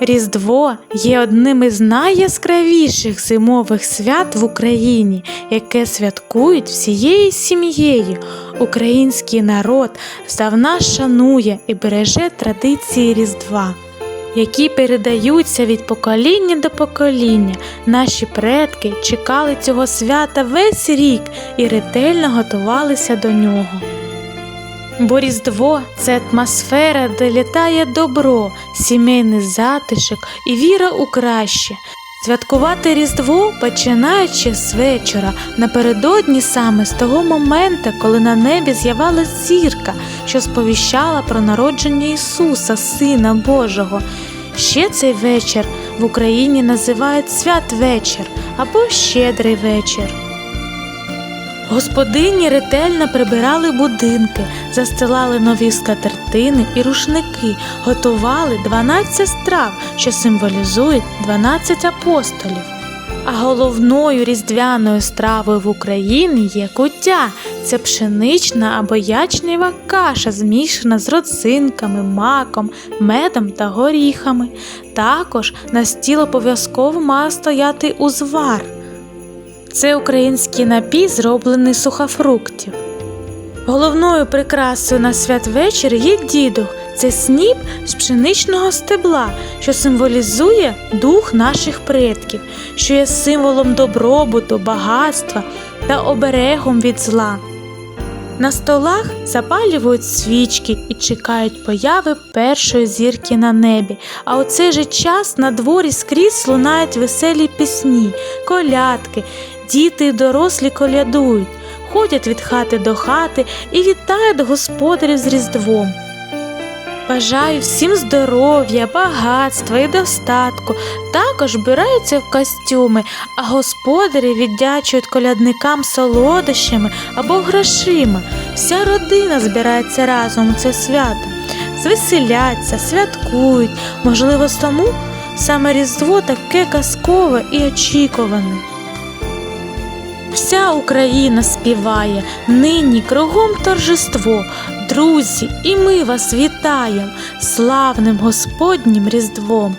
Різдво є одним із найяскравіших зимових свят в Україні, яке святкують всією сім'єю. Український народ здавна шанує і береже традиції Різдва, які передаються від покоління до покоління. Наші предки чекали цього свята весь рік і ретельно готувалися до нього. Бо Різдво це атмосфера, де літає добро, сімейний затишок і віра у краще. Святкувати Різдво починаючи з вечора, напередодні саме з того моменту, коли на небі з'явилась зірка, що сповіщала про народження Ісуса, Сина Божого. Ще цей вечір в Україні називають святвечір або щедрий вечір. Господині ретельно прибирали будинки, застилали нові скатертини і рушники, готували 12 страв, що символізують 12 апостолів. А головною різдвяною стравою в Україні є куття. Це пшенична або ячнєва каша, змішана з родзинками, маком, медом та горіхами. Також на стіл обов'язково має стояти узвар. Це український напій, зроблений сухофруктів. Головною прикрасою на святвечір є дідух. Це сніп з пшеничного стебла, що символізує дух наших предків, що є символом добробуту, багатства та оберегом від зла. На столах запалюють свічки і чекають появи першої зірки на небі. А у цей же час на дворі скрізь лунають веселі пісні, колядки, діти й дорослі колядують, ходять від хати до хати і вітають господарів з Різдвом. Бажаю всім здоров'я, багатства і достатку. Також збираються в костюми, а господарі віддячують колядникам солодощами або грошима. Вся родина збирається разом у це свято, звеселяться, святкують. Можливо, тому саме Різдво таке казкове і очікуване. Вся Україна співає, нині кругом торжество. Друзі, і ми вас вітаємо славним Господнім Різдвом.